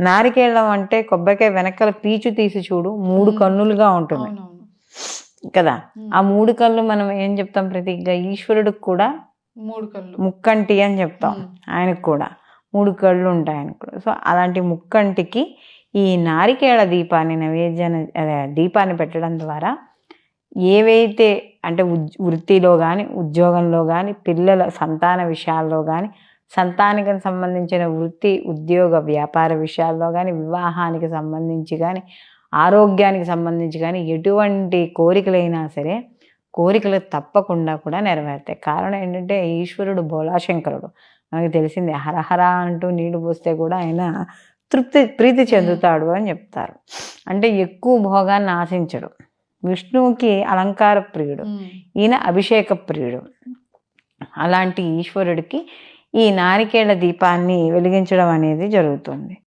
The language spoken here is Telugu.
నారికేళం అంటే కొబ్బరికాయ వెనకాల పీచు తీసి చూడు మూడు కన్నులుగా ఉంటుంది. కదా. ఆ మూడు కళ్ళు మనం ఏం చెప్తాం ప్రతిగా ఈశ్వరుడికి కూడా మూడు కళ్ళు. ముక్కంటి అని చెప్తాం. ఆయనకు కూడా. మూడు కళ్ళు ఉంటాయి ఆయనకు కూడా. సో అలాంటి ముక్కంటికి ఈ నారికేళ దీపాన్ని నైవేద్యాన్ని అదే దీపాన్ని పెట్టడం ద్వారా ఏవైతే అంటే ఉద్ వృత్తిలో కానీ ఉద్యోగంలో కానీ పిల్లల సంతాన విషయాల్లో కానీ సంతానికి సంబంధించిన వృత్తి ఉద్యోగ వ్యాపార విషయాల్లో కానీ వివాహానికి సంబంధించి కానీ ఆరోగ్యానికి సంబంధించి కానీ ఎటువంటి కోరికలైనా సరే కోరికలు తప్పకుండా కూడా నెరవేరుతాయి. కారణం ఏంటంటే ఈశ్వరుడు భోళాశంకరుడు మనకు తెలిసింది హరహర అంటూ నీళ్ళు పోస్తే కూడా ఆయన తృప్తి ప్రీతి చెందుతాడు అని చెప్తారు. అంటే ఎక్కువ భోగాన్ని ఆశించడు. విష్ణువుకి అలంకార ప్రియుడు. ఈయన అభిషేక ప్రియుడు. అలాంటి ఈశ్వరుడికి ఈ నారికేళ దీపాన్ని వెలిగించడం అనేది జరుగుతుంది.